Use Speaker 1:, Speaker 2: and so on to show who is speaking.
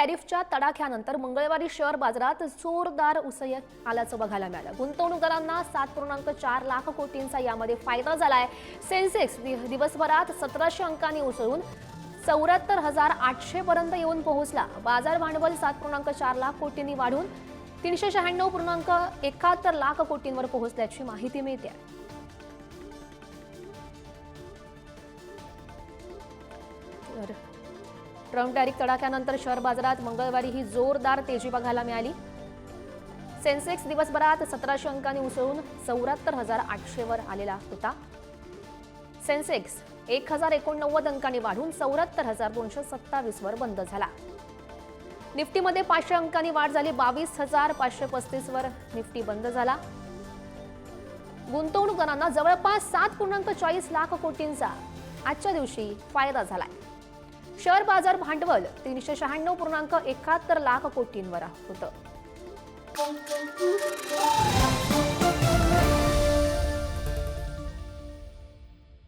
Speaker 1: टॅरिफच्या तडाख्यानंतर मंगळवारी शेअर बाजारात जोरदार उसय आल्याचं बघायला मिळालं. गुंतवणूकदारांना सात पूर्णांक चार लाख कोटींचा यामध्ये फायदा झालाय. सेन्सेक्स दिवसभरात सतराशे अंकांनी उसळून चौऱ्याहत्तर हजार आठशे पर्यंत येऊन पोहोचला. बाजार भांडवल सात पूर्णांक चार लाख कोटींनी वाढून तीनशे शहाण्णव पूर्णांक एकाहत्तर लाख कोटींवर पोहोचल्याची माहिती मिळते. तर ट्रम्प टॅरिक तडाख्यानंतर शेअर बाजारात मंगळवारी ही जोरदार तेजी बघायला मिळाली. सेन्सेक्स दिवसभरात सतराशे अंकांनी उसळून चौऱ्याहत्तर हजार आठशेवर आलेला होता. सेन्सेक्स एक हजार एकोणनव्वद अंकांनी वाढून चौऱ्याहत्तर हजार दोनशे सत्तावीसवर बंद झाला. निफ्टीमध्ये पाचशे अंकांनी वाढ झाली बावीस हजार पाचशे पस्तीसवर निफ्टी बंद झाला. गुंतवणूकदारांना जवळपास सात पूर्णांक चाळीस लाख कोटींचा आजच्या दिवशी फायदा झालाय. शेअर बाजार भांडवल तीनशे शहाण्णव पूर्णांक एकाहत्तर लाख कोटींवर होतं